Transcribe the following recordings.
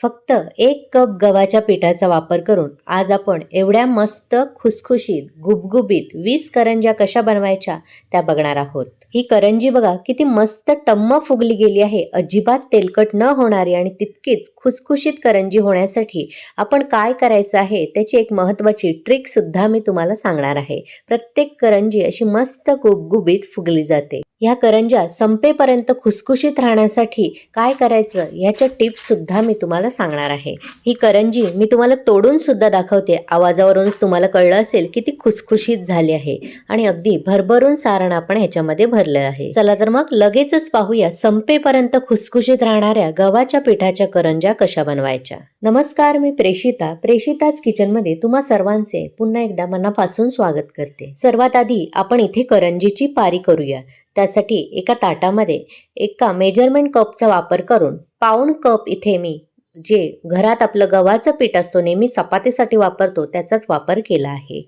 फक्त एक कप गव्हाच्या पिठाचा वापर करून आज आपण एवढ्या मस्त खुसखुशीत गुबगुबीत वीस करंज्या कशा बनवायच्या त्या बघणार आहोत. ही करंजी बघा किती मस्त टम्म फुगली गेली आहे. अजिबात तेलकट न होणारी आणि तितकीच खुसखुशीत करंजी होण्यासाठी आपण काय करायचं आहे त्याची एक महत्त्वाची ट्रिक सुद्धा मी तुम्हाला सांगणार आहे. प्रत्येक करंजी अशी मस्त गुबगुबीत फुगली जाते. ह्या करंज्या संपेपर्यंत खुसखुशीत राहण्यासाठी काय करायचं ह्याच्या टिप्स सुद्धा मी तुम्हाला सांगणार आहे. ही करंजी मी तुम्हाला तोडून सुद्धा दाखवते. आवाजावरूनच तुम्हाला कळलं असेल की ती खुसखुशीत झाली आहे आणि अगदी भरभरून सारण आपण ह्याच्यामध्ये भरलं आहे. चला तर मग लगेचच पाहूया संपेपर्यंत खुसखुशीत राहणाऱ्या गव्हाच्या पिठाच्या करंज्या कशा बनवायच्या. नमस्कार मी प्रेषिता. प्रेषिताच किचनमध्ये तुम्हा सर्वांचे पुन्हा एकदा मनापासून स्वागत करते. सर्वात आधी आपण इथे करंजीची पारी करूया. त्यासाठी एका ताटामध्ये एका मेजरमेंट कपचा वापर करून पाऊण कप इथे मी जे घरात आपलं गव्हाचं पीठ असतो नेहमी चपातीसाठी वापरतो त्याचाच वापर केला आहे.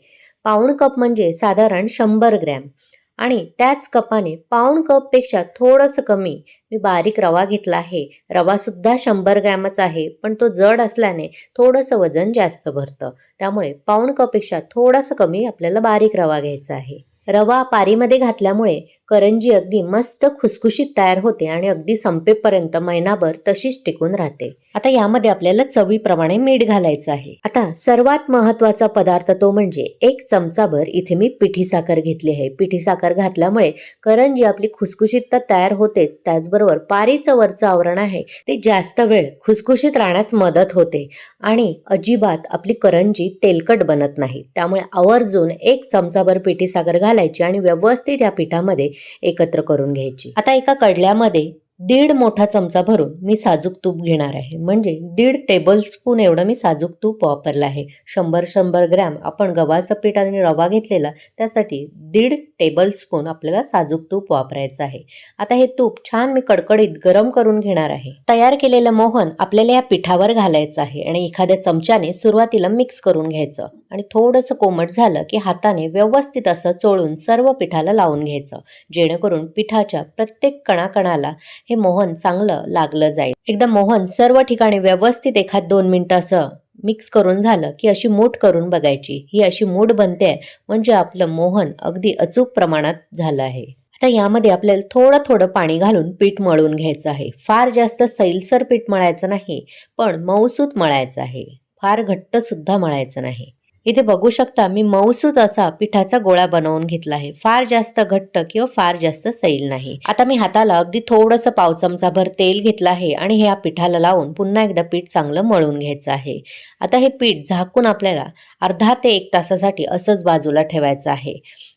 पाऊण कप म्हणजे साधारण शंभर ग्रॅम. आणि त्याच कपाने पाऊण कपपेक्षा थोडंसं कमी मी बारीक रवा घेतला आहे. रवासुद्धा शंभर ग्रॅमच आहे पण तो जड असल्याने थोडंसं वजन जास्त भरतं. त्यामुळे पाऊण कपपेक्षा थोडंसं कमी आपल्याला बारीक रवा घ्यायचा आहे. रवा पारीमध्ये घातल्यामुळे करंजी अगदी मस्त खुसखुशीत तयार होते आणि अगदी संपेपर्यंत महिनाभर तशीच टिकून राहते. आता यामध्ये आपल्याला चवीप्रमाणे मीठ घालायचं आहे. आता सर्वात महत्त्वाचा पदार्थ तो म्हणजे एक चमचाभर इथे मी पिठी साखर घेतली आहे. पिठी साखर घातल्यामुळे करंजी आपली खुसखुशीत तर तयार होतेच. त्याचबरोबर पारीचं वरचं आवरण आहे ते जास्त वेळ खुसखुशीत राहण्यास मदत होते. आणि अजिबात आपली करंजी तेलकट बनत नाही. त्यामुळे आवर्जून एक चमचाभर पिठी साखर घालायची आणि व्यवस्थित या पिठामध्ये एकत्र करून घ्यायची. आता एका कडल्यामध्ये दीड मोठा चमचा भरून मी साजूक तूप घेणार आहे. म्हणजे दीड टेबल स्पून एवढं मी साजूक तूप वापरलं आहे. शंभर शंभर ग्रॅम आपण गव्हाचं पीठ आणि रवा घेतलेला त्यासाठी दीड टेबल स्पून आपल्याला साजूक तूप वापरायचं आहे. आता हे तूप छान मी कडकडीत गरम करून घेणार आहे. तयार केलेलं मोहन आपल्याला या पिठावर घालायचं आहे आणि एखाद्या चमच्याने सुरुवातीला मिक्स करून घ्यायचं. आणि थोडंसं कोमट झालं की हाताने व्यवस्थित असं चोळून सर्व पिठाला लावून घ्यायचं जेणेकरून पिठाच्या प्रत्येक कणाकणाला हे मोहन चांगलं लागलं जाईल. एकदा मोहन सर्व ठिकाणी व्यवस्थित एखाद दोन मिनिटं असं मिक्स करून झालं की अशी मूठ करून बघायची. ही अशी मूठ बनते म्हणजे आपलं मोहन अगदी अचूक प्रमाणात झालं आहे. आता यामध्ये आपल्याला थोडं थोडं पाणी घालून पीठ मळून घ्यायचं आहे. फार जास्त सैलसर पीठ मळायचं नाही पण मऊसूत मळायचं आहे. फार घट्ट सुद्धा मळायचं नाही. इथे बघू शकता मी मऊसूत असा पिठाचा गोळा बनवून घेतला आहे. फार जास्त घट्ट किंवा फार जास्त सैल नाही. आता मी हाताला अगदी थोडंसं पाव चमचाभर तेल घेतलं आहे आणि हे या पिठाला लावून पुन्हा एकदा पीठ चांगलं मळून घ्यायचं आहे. आता हे पीठ झाकून आपल्याला अर्धा ते एक तासासाठी असंच बाजूला ठेवायचं आहे.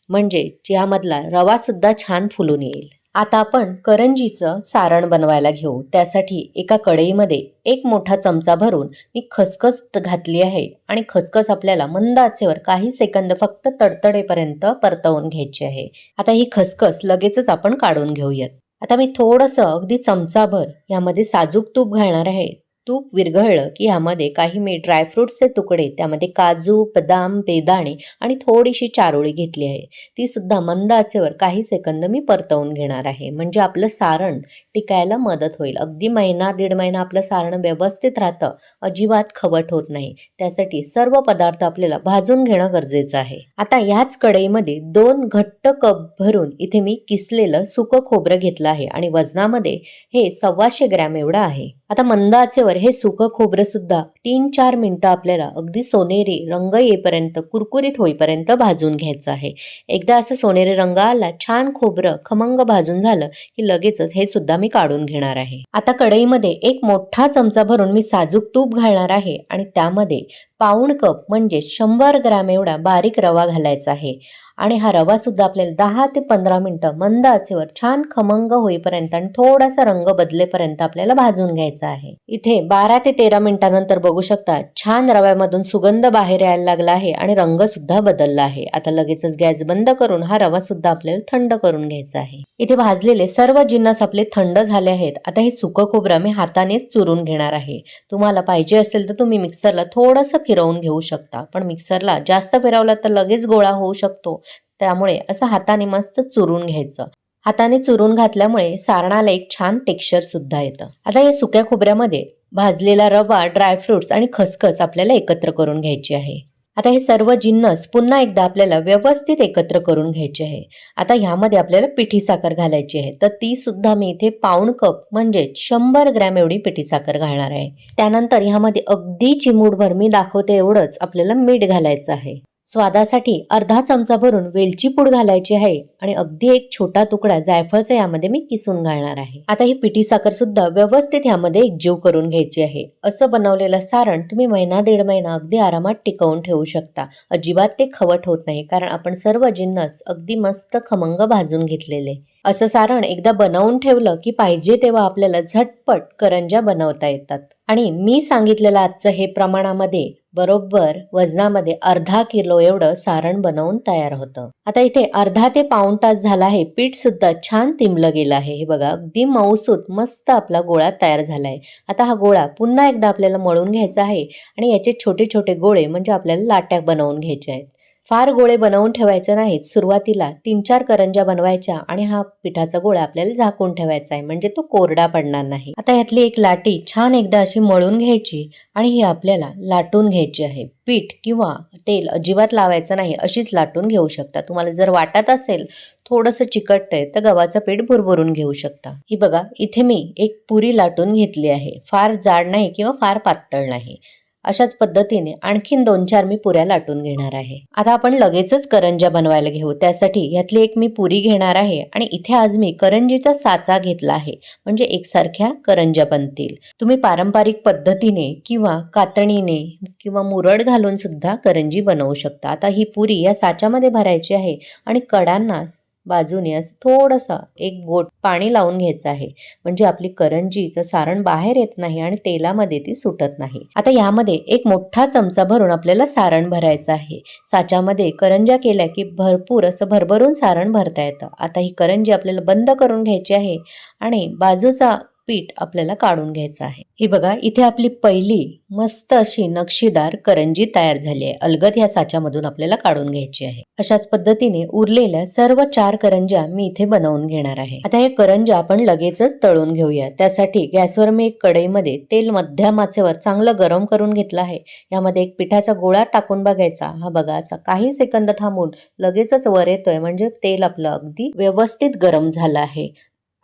म्हणजे यामधला रवा सुद्धा छान फुलून येईल. आता आपण करंजीचं सारण बनवायला घेऊ. त्यासाठी एका कढईमध्ये एक मोठा चमचा भरून मी खसखस घातली आहे आणि खसखस आपल्याला मंद आचेवर काही सेकंद फक्त तडतडेपर्यंत परतवून घ्यायची आहे. आता ही खसखस लगेचच आपण काढून घेऊयात. आता मी थोडंसं अगदी चमचाभर यामध्ये साजूक तूप घालणार आहे. तूप विरघळलं की ह्यामध्ये काही मी ड्रायफ्रुट्सचे तुकडे त्यामध्ये काजू बदाम बेदाणे आणि थोडीशी चारोळी घेतली आहे. ती सुद्धा मंद आचेवर काही सेकंद मी परतवून घेणार आहे. म्हणजे आपलं सारण टिकायला मदत होईल. अगदी महिना दीड महिना आपलं सारण व्यवस्थित राहतं. अजिबात खवट होत नाही. त्यासाठी सर्व पदार्थ आपल्याला भाजून घेणं गरजेचं आहे. आता ह्याच कढईमध्ये दोन घट्ट कप भरून इथे मी किसलेलं सुकं खोबरं घेतलं आहे आणि वजनामध्ये हे सव्वाशे ग्रॅम एवढं आहे. आता मंद आचेवर हे सुकं खोबरं सुद्धा तीन चार मिनिटं आपल्याला अगदी सोनेरी रंग येईपर्यंत कुरकुरीत होईपर्यंत भाजून घ्यायचं आहे. एकदा असं सोनेरी रंग आला छान खोबरं खमंग भाजून झालं की लगेचच हे सुद्धा मी काढून घेणार आहे. आता कढईमध्ये एक मोठा चमचा भरून मी साजूक तूप घालणार आहे आणि त्यामध्ये पाऊण कप म्हणजे शंभर ग्रॅम एवढा बारीक रवा घालायचा आहे. आणि हा रवा सुद्धा आपल्याला दहा ते पंधरा मिनटं मंद आचेवर छान खमंग होईपर्यंत आणि थोडासा रंग बदलेपर्यंत आपल्याला भाजून घ्यायचा आहे. इथे बारा ते तेरा मिनिटानंतर बघू शकता छान रव्यामधून सुगंध बाहेर यायला लागला आहे आणि रंग सुद्धा बदलला आहे. आता लगेचच गॅस बंद करून हा रवा सुद्धा आपल्याला थंड करून घ्यायचा आहे. इथे भाजलेले सर्व जिन्नस आपले थंड झाले आहेत. आता हे सुकं खोबरं मी हातानेच चुरून घेणार आहे. तुम्हाला पाहिजे असेल तर तुम्ही मिक्सरला थोडंसं फिरवून घेऊ शकता. पण मिक्सरला जास्त फिरवला तर लगेच गोळा होऊ शकतो. त्यामुळे असं हाताने मस्त चुरून घ्यायचं. हाताने चुरून घातल्यामुळे सारणाला एक छान टेक्स्चर सुद्धा येतं. आता या सुक्या खोबऱ्यामध्ये भाजलेला रवा ड्रायफ्रुट्स आणि खसखस आपल्याला एकत्र करून घ्यायची आहे. आता हे सर्व जिन्नस पुन्हा एकदा आपल्याला व्यवस्थित एकत्र करून घ्यायचे आहे. आता ह्यामध्ये आपल्याला पिठी साखर घालायची आहे. तर ती सुद्धा मी इथे पाऊण कप म्हणजे शंभर ग्रॅम एवढी पिठी साखर घालणार आहे. त्यानंतर ह्यामध्ये अगदी चिमूटभर मी दाखवते एवढंच आपल्याला मीठ घालायचं आहे. स्वादासाठी अर्धा चमचा भरून वेलची पूड घालायची आहे आणि अगदी एक छोटा तुकडा जायफळचा यामध्ये मी किसून घालणार आहे. आता ही पिठी साखर सुद्धा व्यवस्थित ह्यामध्ये एकजीव करून घ्यायची आहे. असं बनवलेलं सारण तुम्ही महिना दीड महिना अगदी आरामात टिकवून ठेवू शकता. अजिबात ते खवट होत नाही कारण आपण सर्व जिन्नस अगदी मस्त खमंग भाजून घेतलेले. असं सारण एकदा बनवून ठेवलं की पाहिजे तेव्हा आपल्याला झटपट करंजा बनवता येतात. आणि मी सांगितलेलं आजचं हे प्रमाणामध्ये बरोबर वजनामध्ये अर्धा किलो एवढं सारण बनवून तयार होतं. आता इथे अर्धा ते पाऊण तास झाला आहे. पीठ सुद्धा छान तिंबलं गेलं आहे. हे बघा अगदी मऊसूत मस्त आपला गोळा तयार झाला आहे आता हा गोळा पुन्हा एकदा आपल्याला मळून घ्यायचा आहे आणि याचे छोटे छोटे गोळे म्हणजे आपल्याला लाट्या बनवून घ्यायचे आहेत. फार गोळे बनवून ठेवायचे नाहीत. सुरुवातीला तीन चार करंज्या बनवायच्या आणि हा पिठाचा गोळा आपल्याला झाकून ठेवायचा आहे. म्हणजे तो कोरडा पडणार नाही. आता यातली एक लाटी छान एकदा अशी मळून घ्यायची आणि ही आपल्याला लाटून घ्यायची आहे. पीठ किंवा तेल अजिबात लावायचं नाही. अशीच लाटून घेऊ शकता. तुम्हाला जर वाटत असेल थोडंसं चिकटतंय तर गव्हाचं पीठ भुरभुरून घेऊ शकता. ही बघा इथे मी एक पुरी लाटून घेतली आहे. फार जाड नाही किंवा फार पातळ नाही. अशाच पद्धतीने आणखीन दोन चार मी पुऱ्या लाटून घेणार आहे. आता आपण लगेचच करंजा बनवायला घेऊ. त्यासाठी यातली एक मी पुरी घेणार आहे आणि इथे आज मी करंजीचा साचा घेतला आहे. म्हणजे एकसारख्या करंजा बनतील. तुम्ही पारंपरिक पद्धतीने किंवा कातणीने किंवा मुरड घालून सुद्धा करंजी बनवू शकता. आता ही पुरी या साच्यामध्ये भरायची आहे आणि कडांना बाजूने असं थोडंसं एक बोट पाणी लावून घ्यायचं आहे. म्हणजे आपली करंजीचं सारण बाहेर येत नाही आणि तेलामध्ये ती सुटत नाही. आता यामध्ये एक मोठा चमचा भरून आपल्याला सारण भरायचं आहे. साच्यामध्ये करंजा केल्या की भरपूर असं भरभरून सारण भरता येतं. आता ही करंजी आपल्याला बंद करून घ्यायची आहे आणि बाजूचा पीठ आपल्याला काढून घ्यायचं आहे. ही बघा इथे आपली पहिली मस्त अशी नक्षीदार करंजी तयार झाली आहे. अलगद ह्या साच्यामधून आपल्याला काढून घ्यायची आहे. अशाच पद्धतीने उरलेल्या सर्व चार करंज्या मी इथे बनवून घेणार आहे. आता हे करंज्या आपण लगेचच तळून घेऊया. त्यासाठी गॅसवर मी एक कढईमध्ये तेल मध्यम आचेवर चांगलं गरम करून घेतलं आहे. यामध्ये एक पिठाचा गोळा टाकून बघायचा. हा बघा असा काही सेकंद थांबून लगेचच वर येतोय. म्हणजे तेल आपलं अगदी व्यवस्थित गरम झालं आहे.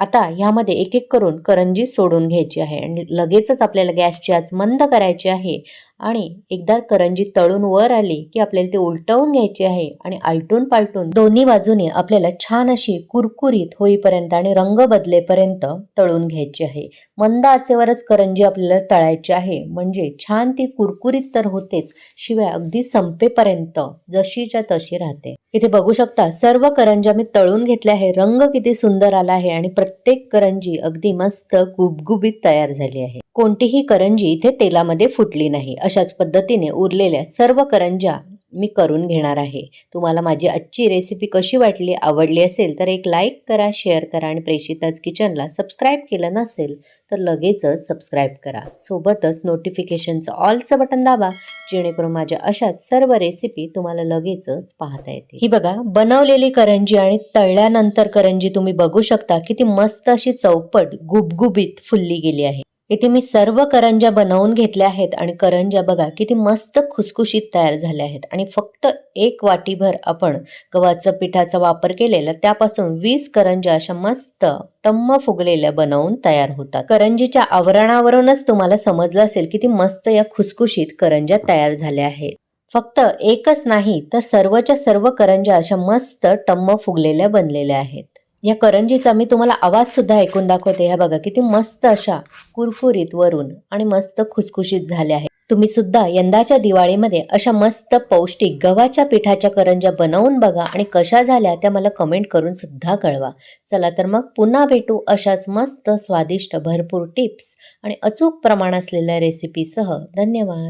आता ह्यामध्ये एक एक करून करंजी सोडून घ्यायची आहे. आणि लगेचच आपल्याला गॅसची आज मंद करायची आहे. आणि एकदा करंजी तळून वर आली की आपल्याला ते उलटवून घ्यायची आहे. आणि आलटून पालटून दोन्ही बाजूने आपल्याला छान अशी कुरकुरीत होईपर्यंत आणि रंग बदलेपर्यंत तळून घ्यायची आहे. मंद आचेवरच करंजी आपल्याला तळायची आहे. म्हणजे छान ती कुरकुरीत तर होतेच शिवाय अगदी संपेपर्यंत जशीच्या तशी राहते. इथे बघू शकता सर्व करंज्या मी तळून घेतल्या आहे. रंग किती सुंदर आला आहे आणि प्रत्येक करंजी अगदी मस्त गुबगुबीत तयार झाली आहे. कोणतीही करंजी इथे तेलामध्ये फुटली नाही. अशाच पद्धतीने उरलेल्या सर्व करंज्या मी करून घेणार आहे. तुम्हाला माझी आजची रेसिपी कशी वाटली आवडली असेल तर एक लाईक करा शेअर करा आणि प्रेषिताज किचनला सबस्क्राईब केलं नसेल तर लगेचच सबस्क्राईब करा. सोबतच नोटिफिकेशनचं ऑलचं बटन दाबा जेणेकरून माझ्या अशाच सर्व रेसिपी तुम्हाला लगेचच पाहता येतील. ही बघा बनवलेली करंजी आणि तळल्यानंतर करंजी तुम्ही बघू शकता किती मस्त अशी चौपट गुबगुबीत फुलली गेली आहे. इथे मी सर्व करंज्या बनवून घेतल्या आहेत आणि करंज्या बघा किती मस्त खुसखुशीत तयार झाल्या आहेत. आणि फक्त एक वाटीभर आपण गव्हाचं पिठाचा वापर केलेला त्यापासून वीस करंज्या अशा मस्त टम्म फुगलेल्या बनवून तयार होतात. करंजीच्या आवरणावरूनच तुम्हाला समजलं असेल किती मस्त या खुसखुशीत करंज्या तयार झाल्या आहेत. फक्त एकच नाही तर सर्वच्या सर्व करंज्या अशा मस्त टम्म फुगलेल्या बनलेल्या आहेत. या करंजीचा मी तुम्हाला आवाजसुद्धा ऐकून दाखवते. ह्या बघा किती मस्त अशा कुरकुरीत वरून आणि मस्त खुसखुशीत झाल्या आहेत. तुम्ही सुद्धा यंदाच्या दिवाळीमध्ये अशा मस्त पौष्टिक गव्हाच्या पिठाच्या करंज्या बनवून बघा आणि कशा झाल्या त्या मला कमेंट करून सुद्धा कळवा. चला तर मग पुन्हा भेटू अशाच मस्त स्वादिष्ट भरपूर टिप्स आणि अचूक प्रमाण असलेल्या रेसिपीसह धन्यवाद.